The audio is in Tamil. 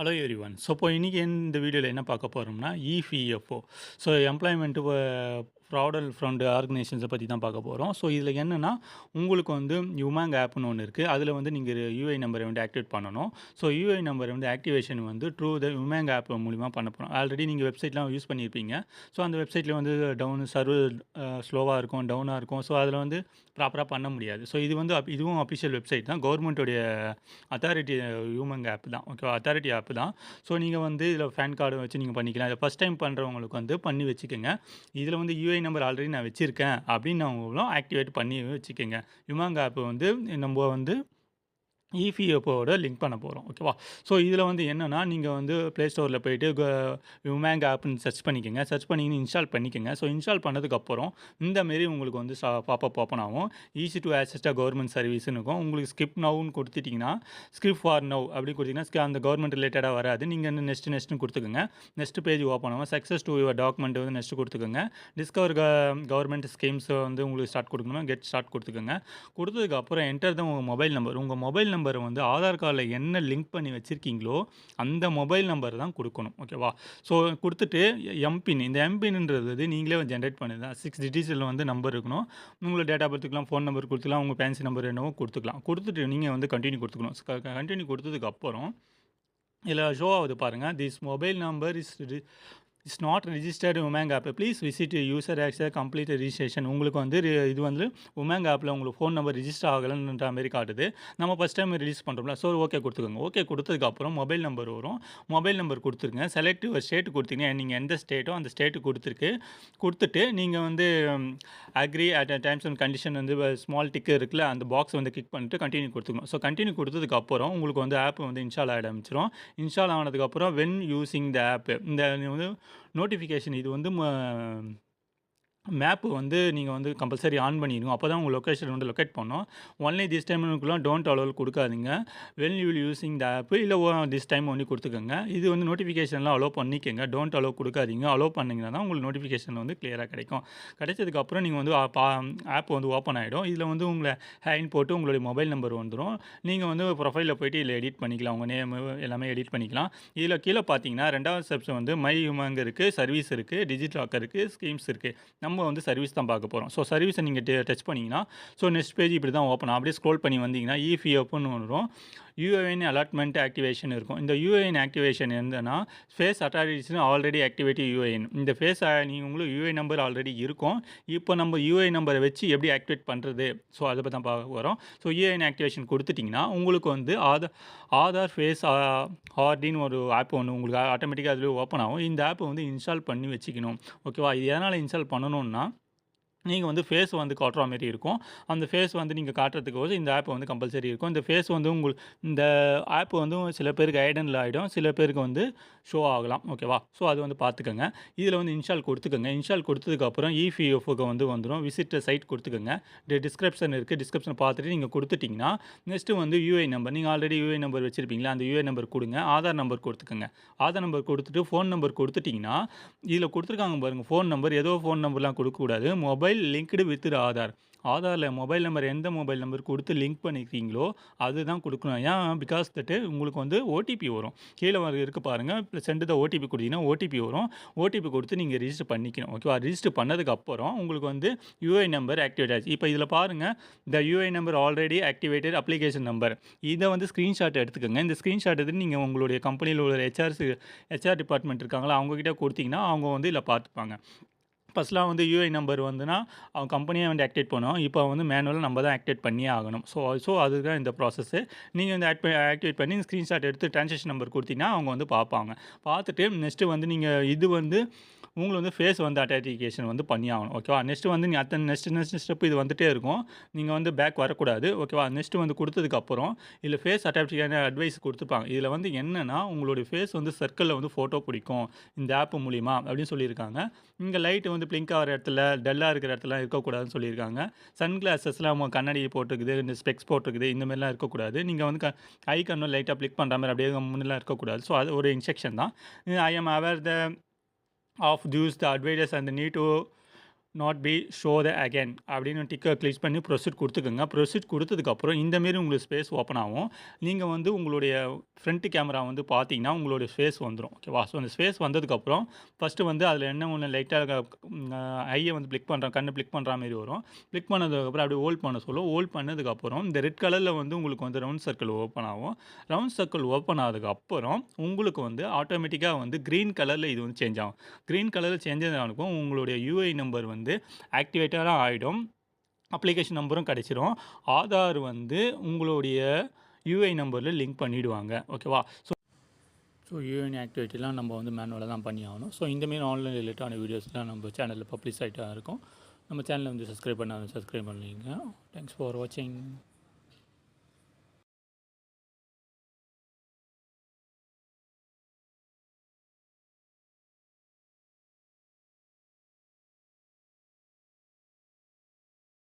ஹலோ எவ்ரி ஒன் ஸோ இப்போ இன்றைக்கி இந்த வீடியோவில் என்ன பார்க்க போகிறோம்னா EPFO so employment provident fund ஆர்கனைசேஷன்ஸை பற்றி தான் பார்க்க போகிறோம் ஸோ இதில் என்னென்னா உங்களுக்கு வந்து யுமாங் ஆப்னு ஒன்று இருக்குது அதில் வந்து நீங்கள் யூஐ நம்பரை வந்து ஆக்டிவேட் பண்ணணும். ஸோ யூஐ நம்பரை வந்து ஆக்டிவேஷன் வந்து ட்ரூ த யுமாங் ஆப் மூலிமா பண்ண போகிறோம் ஆல்ரெடி நீங்கள் வெப்சைட்லாம் யூஸ் பண்ணியிருப்பீங்க ஸோ அந்த வெப்சைட்டில் வந்து டவுன் சர்வர் ஸ்லோவாக இருக்கும் டவுனாக இருக்கும். ஸோ அதில் வந்து ப்ராப்பராக பண்ண முடியாது. ஸோ இது வந்து அப்- இதுவும் அஃபிஷியல் வெப்சைட் தான். கவர்மெண்ட்டோடைய அத்தாரிட்டி யூமேங் ஆப் தான். ஓகே அத்தாரிட்டி ஆப் தான். ஸோ நீங்கள் வந்து இதில் பேன் கார்டு வச்சு நீங்கள் பண்ணிக்கலாம். இதை ஃபஸ்ட் டைம் பண்ணுறவங்களுக்கு வந்து பண்ணி வச்சுக்கோங்க. இதில் வந்து யூஐ நம்பர் ஆல்ரெடி நான் வச்சுருக்கேன். அப்படின்னு அவங்களும் ஆக்டிவேட் பண்ணி வச்சுக்கோங்க. யுமாங் ஆப் வந்து நம்ம வந்து இபிஎஃப்ஓட லிங்க் பண்ண போகிறோம் ஓகேவா ஸோ இதில் வந்து என்னென்னா நீங்கள் வந்து ப்ளே ஸ்டோரில் போயிட்டு யுமேங் ஆப்னு சர்ச் பண்ணிக்கோங்க. சர்ச் பண்ணிங்கன்னு இன்ஸ்டால் பண்ணிக்கோங்க. ஸோ இன்ஸ்டால் பண்ணதுக்கப்புறம் இந்த மாரி உங்களுக்கு வந்து பாப்பப் ஓப்பன் ஆகும். ஈஸி டு ஆக்சஸ்டாக கவர்மெண்ட் சர்வீஸ்னு இருக்கும். உங்களுக்கு ஸ்கிப் நவுன்னு கொடுத்துட்டிங்கன்னா ஸ்கிப் ஃபார் நவ் அப்படி கொடுத்தீங்கன்னா அந்த கவர்மெண்ட் ரிலேட்டடாக வராது. நீங்கள் வந்து நெக்ஸ்ட் நெக்ஸ்ட்னு கொடுத்துக்கோங்க. நெக்ஸ்ட் பேஜ் ஓப்பன் ஆகும். சக்ஸஸ் டு யுவர் டாக்குமெண்ட் வந்து நெக்ஸ்ட் கொடுத்துக்கோங்க. டிஸ்கவர் கவர்மெண்ட் ஸ்கீம்ஸ் வந்து உங்களுக்கு ஸ்டார்ட் கொடுக்கணுமா கெட் ஸ்டார்ட் கொடுத்துக்கோங்க. கொடுத்ததுக்கப்புறம் என்டர் தான் உங்கள் மொபைல் நம்பர் உங்கள் மொபைல் நம்பர் வந்து ஆதார் கார்டில் என்ன லிங்க் பண்ணி வச்சுருக்கீங்களோ அந்த மொபைல் நம்பர் தான் கொடுக்கணும் ஓகேவா? ஸோ கொடுத்துட்டு எம்பின் இந்த எம்பின்ன்றது நீங்களே ஜென்ரேட் பண்ணுது சிக்ஸ் டிஜிட்டில் வந்து நம்பர் இருக்கணும். உங்களோட டேட்டா பர்த்துக்கலாம் ஃபோன் நம்பர் கொடுத்துக்கலாம் உங்கள் ஃபேன்சி நம்பர் என்னவோ கொடுத்துக்கலாம். கொடுத்துட்டு நீங்கள் வந்து கண்டினியூ கொடுத்துக்கணும். கண்டினியூ கொடுத்ததுக்கு அப்புறம் இதில் ஷோ ஆகுது பாருங்கள் this mobile number is is not registered Umang app please visit user access complete registration உங்களுக்கு வந்து இது வந்து உமேங் ஆப்பில் உங்களுக்கு ஃபோன் நம்பர் ரிஜிஸ்டர் ஆகலைன்ற மாதிரி காட்டுது. நம்ம ஃபஸ்ட் டைம் ரிலீஸ் பண்ணுறோம்ல ஸோ ஓகே கொடுத்துக்கோங்க. ஓகே கொடுத்ததுக்கப்புறம் மொபைல் நம்பர் வரும். மொபைல் நம்பர் கொடுத்துருங்க. செலக்ட் ஒரு ஸ்டேட்டு கொடுத்தீங்கன்னா நீங்கள் எந்த ஸ்டேட்டோ அந்த ஸ்டேட்டு கொடுத்துருக்கு. கொடுத்துட்டு நீங்கள் வந்து agree at terms and condition வந்து ஸ்மால் டிக்கு இருக்குல்ல அந்த பாக்ஸ் வந்து கிளிக் பண்ணிட்டு கண்டினியூ கொடுத்துக்கணும் ஸோ கண்டினியூ கொடுத்ததுக்கப்புறம் உங்களுக்கு வந்து ஆப் வந்து இன்ஸ்டால் ஆகிட ஆரம்பிச்சிரும். இன்ஸ்டால் ஆனதுக்கப்புறம் வென் யூஸிங் த ஆப் இந்த வந்து நோட்டிஃபிகேஷன். இது வந்து மேப்பு வந்து நீங்கள் வந்து கம்பல்சரி ஆன் பண்ணிடணும். அப்போ தான் உங்கள் லொக்கேஷன் வந்து லொக்கேட் பண்ணோம். ஒன்லி திஸ் டைமுக்குலாம் டோன்ட் அலோவல் கொடுக்காதீங்க. When you will using the app இல்லை திஸ் டைம் ஒன்லி கொடுத்துக்கோங்க. இது வந்து நோட்டிஃபிகேஷன்லாம் அலோவ் பண்ணிக்கோங்க. டோன்ட் அலோவ் கொடுக்காதீங்க. அலோவ் பண்ணிங்கன்னா தான் உங்களுக்கு நோட்டிஃபிகேஷன் வந்து கிளியராக கிடைக்கும். கிடைச்சதுக்கப்புறம் நீங்கள் வந்து ஆப் வந்து ஓப்பன் ஆகிடும் இதில் வந்து உங்களை ஹேண்ட் போட்டு உங்களுடைய மொபைல் நம்பர் வந்துடும் நீங்கள் வந்து ப்ரொஃபைலில் போயிட்டு இதில் எடிட் பண்ணிக்கலாம். உங்கள் நேம் எல்லாமே எடிட் பண்ணிக்கலாம். இதில் கீழே பார்த்தீங்கன்னா ரெண்டாவது ஸ்டெப்ஸ் வந்து மை ஹியூமங் இருக்குது சர்வீஸ் இருக்குது டிஜிட் லாக்கர் இருக்குது ஸ்கீம்ஸ் இருக்குது நம்ம வந்து சர்வீஸ் தான் பார்க்க போகிறோம் ஸோ சர்வீஸை நீங்கள் டச் பண்ணிங்கன்னா ஸோ நெக்ஸ்ட் பேஜ் இப்படி தான் ஓப்பன் அப்படியே ஸ்க்ரோல் பண்ணி வந்தீங்கன்னா இபிஎஃப்னு வரும். யூஏஎன் அலாட்மெண்ட் ஆக்டிவேஷன் இருக்கும். இந்த யூஏஎன் ஆக்டிவேஷன் இருந்ததுன்னா ஃபேஸ் அட்டாரிட்டிஸ்னு ஆல்ரெடி ஆக்டிவேட்டி யூஏஎன் இந்த ஃபேஸ் நீங்கள் உங்களுக்கு யூஏ நம்பர் ஆல்ரெடி இருக்கும். இப்போ நம்ம யூஏ நம்பரை வச்சு எப்படி ஆக்டிவேட் பண்ணுறது ஸோ அதை பற்றி தான் பார்க்க போகிறோம் ஸோ யூஏஎன் ஆக்டிவேஷன் கொடுத்துட்டிங்கன்னா உங்களுக்கு வந்து ஆதார் ஆதார் ஃபேஸ் ஹார்டின்னு ஒரு ஆப் ஒன்று உங்களுக்கு ஆட்டோமேட்டிக்காக அதில் ஓப்பன் ஆகும். இந்த ஆப்பை வந்து இன்ஸ்டால் பண்ணி வச்சுக்கணும். ஓகேவா இது எதனால் இன்ஸ்டால் பண்ணணும்னா நீங்கள் வந்து ஃபேஸ் வந்து காட்டுற மாதிரி இருக்கும். அந்த ஃபேஸ் வந்து நீங்கள் காட்டுறதுக்கு வந்து இந்த ஆப் வந்து கம்பல்சரி இருக்கும். இந்த ஃபேஸ் வந்து உங்கள் இந்த ஆப் வந்து சில பேருக்கு ஐடனில் ஆகிடும் சில பேருக்கு வந்து ஷோ ஆகலாம். ஓகேவா ஸோ அது வந்து பார்த்துக்கோங்க. இதில் வந்து இன்ஸ்டால் கொடுத்துக்கோங்க. இன்ஸ்டால் கொடுத்ததுக்கப்புறம் இபிஎஃப்க்கு வந்து வந்துடும் விசிட் சைட் கொடுத்துக்கோங்க. டிஸ்கிரிப்ஷன் இருக்குது டிஸ்கிரிப்ஷன் பார்த்துட்டு நீங்கள் கொடுத்துட்டிங்கன்னா நெக்ஸ்ட்டு வந்து யூஐ நம்பர் நீங்கள் ஆல்ரெடி யூஐ நம்பர் வச்சுருப்பீங்களா? அந்த யூஐ நம்பர் கொடுங்க. ஆதார் நம்பர் கொடுத்துக்கோங்க. ஆதார் நம்பர் கொடுத்துட்டு ஃபோன் நம்பர் கொடுத்துட்டிங்கன்னா இதில் கொடுத்துருக்காங்க பாருங்கள் ஃபோன் நம்பர் ஏதோ ஃபோன் நம்பர்லாம் கொடுக்கக்கூடாது. மொபைல் லிங்க்டு வித் ஆதார் ஆதாரில் மொபைல் நம்பர் எந்த மொபைல் நம்பர் கொடுத்து லிங்க் பண்ணிக்கிறீங்களோ அதுதான் கொடுக்கணும். ஏன் பிகாஸ் தட்டு உங்களுக்கு வந்து ஓடிபி வரும். கீழே வர இருக்க பாருங்கள் சென்ட் த ஓடிபி கொடுத்தீங்கன்னா ஓடிபி வரும். ஓடிபி கொடுத்து நீங்கள் ரிஜிஸ்டர் பண்ணிக்கணும். ஓகேவா ரிஜிஸ்டர் பண்ணதுக்கப்புறம் உங்களுக்கு வந்து யூஐ நம்பர் ஆக்டிவேட் ஆச்சு. இப்போ இதில் பாருங்கள் the UI number already activated application number இதை வந்து ஸ்க்ரீன்ஷாட் எடுத்துக்கோங்க. இந்த ஸ்க்ரீன்ஷாட் எடுத்து நீங்கள் உங்களுடைய கம்பெனியில் உள்ள ஹெச்ஆர்ஸ் ஹெச்ஆர் டிபார்ட்மெண்ட் இருக்காங்களா அவங்கக்கிட்ட கொடுத்தீங்கன்னா அவங்க வந்து இதில் பார்த்துப்பாங்க. ஃபஸ்ட்லாம் வந்து யூஐ நம்பர் வந்துன்னா அவங்க கம்பெனியை வந்து ஆக்டிவேட் பண்ணுவோம் இப்போ வந்து மேனுவலாக நம்ம தான் ஆக்டிவேட் பண்ணியே ஆகணும். ஸோ ஸோ அதுதான் இந்த ப்ராசஸ்ஸு நீங்கள் வந்து ஆக்ட் ஆக்டிவேட் பண்ணி ஸ்க்ரீன்ஷாட் எடுத்து ட்ரான்சாக்ஷன் நம்பர் கொடுத்தீங்கன்னா அவங்க வந்து பார்ப்பாங்க. பார்த்துட்டு நெக்ஸ்ட்டு வந்து நீங்கள் இது வந்து உங்களை வந்து ஃபேஸ் வந்து அட்டாட்டிகேஷன் வந்து பண்ணி ஆகணும் ஓகேவா நெக்ஸ்ட்டு வந்து நீங்கள் அத்தனை நெக்ஸ்ட் நெக்ஸ்ட் ஸ்டெப் இது வந்துகிட்டே இருக்கும். நீங்கள் வந்து பேக் வரக்கூடாது. ஓகேவா நெக்ஸ்ட்டு வந்து கொடுத்ததுக்கப்புறம் இதில் ஃபேஸ் அட்டாப்டிக்கான அட்வைஸ் கொடுத்துருப்பாங்க இதில் வந்து என்னென்னா உங்களுடைய ஃபேஸ் வந்து சர்க்கிளில் வந்து ஃபோட்டோ பிடிக்கும். இந்த ஆப் மூலிமா அப்படின்னு சொல்லியிருக்காங்க. இங்கே லைட் வந்து பிளிங்க் ஆகிற இடத்துல டல்லாக இருக்கிற இடத்துல இருக்கக்கூடாதுன்னு சொல்லியிருக்காங்க. சன் கிளாஸஸ்லாம் கண்ணாடி போட்டிருக்குது இந்த ஸ்பெக்ஸ் போட்டிருக்குது இந்த மாதிரிலாம் இருக்கக்கூடாது. நீங்கள் வந்து க ஐ கண்ணும் லைட்டாக பிளிக் பண்ணுற மாதிரி அப்படியே முன்னெல்லாம் இருக்கக்கூடாது. ஸோ அது ஒரு இன்ஸ்ட்ரக்ஷன் தான். I am aware the of juice the advisers and need to not be show the again அப்படின்னு டிக்கை கிளிக் பண்ணி ப்ரொசீட் கொடுத்துக்கோங்க. ப்ரொசீட் கொடுத்ததுக்கப்புறம் இந்தமாரி உங்களுக்கு ஸ்பேஸ் ஓப்பன் ஆகும். நீங்கள் வந்து உங்களுடைய ஃப்ரண்ட் கேமரா வந்து பார்த்தீங்கன்னா உங்களுடைய ஸ்பேஸ் வந்துடும் ஓகேவா ஸோ அந்த ஸ்பேஸ் வந்ததுக்கப்புறம் ஃபஸ்ட்டு வந்து அதில் என்ன ஒன்று லைட்டாக ஐயை வந்து பிளிக் பண்ணுற கண்ணு பிளிக் பண்ணுற மாதிரி வரும். பிளிக் பண்ணதுக்கப்புறம் அப்படியே ஹோல்ட் பண்ண சொல்லும். ஹோல்ட் பண்ணதுக்கப்புறம் இந்த ரெட் கலரில் வந்து உங்களுக்கு வந்து ரவுண்ட் சர்க்கிள் ஓப்பன் ஆகும். ரவுண்ட் சர்க்கிள் ஓப்பன் ஆனதுக்கப்புறம் உங்களுக்கு வந்து ஆட்டோமேட்டிக்காக வந்து க்ரீன் கலரில் இது வந்து சேஞ்ச் ஆகும். க்ரீன் கலரில் சேஞ்ச் ஆனதுக்கும் உங்களுடைய யூஐ நம்பர் வந்து வந்து ஆக்டிவேட்டடாக ஆகிடும் அப்ளிகேஷன் நம்பரும் கிடச்சிரும். ஆதார் வந்து உங்களுடைய யூஐ நம்பரில் லிங்க் பண்ணிவிடுவாங்க ஓகேவா ஸோ ஸோ யூஎன் ஆக்டிவிட்டிலாம் நம்ம வந்து மேனுவலாக தான் பண்ணி ஆகணும். ஸோ இந்தமாரி ஆன்லைன் ரிலேட்டான வீடியோஸ்லாம் நம்ம சேனலில் பப்ளிஷ் ஆகிட்டா இருக்கும். நம்ம சேனலை வந்து சப்ஸ்கிரைப் பண்ணாத சப்ஸ்கிரைப் பண்ணிங்க தேங்க்ஸ் ஃபார் வாட்சிங்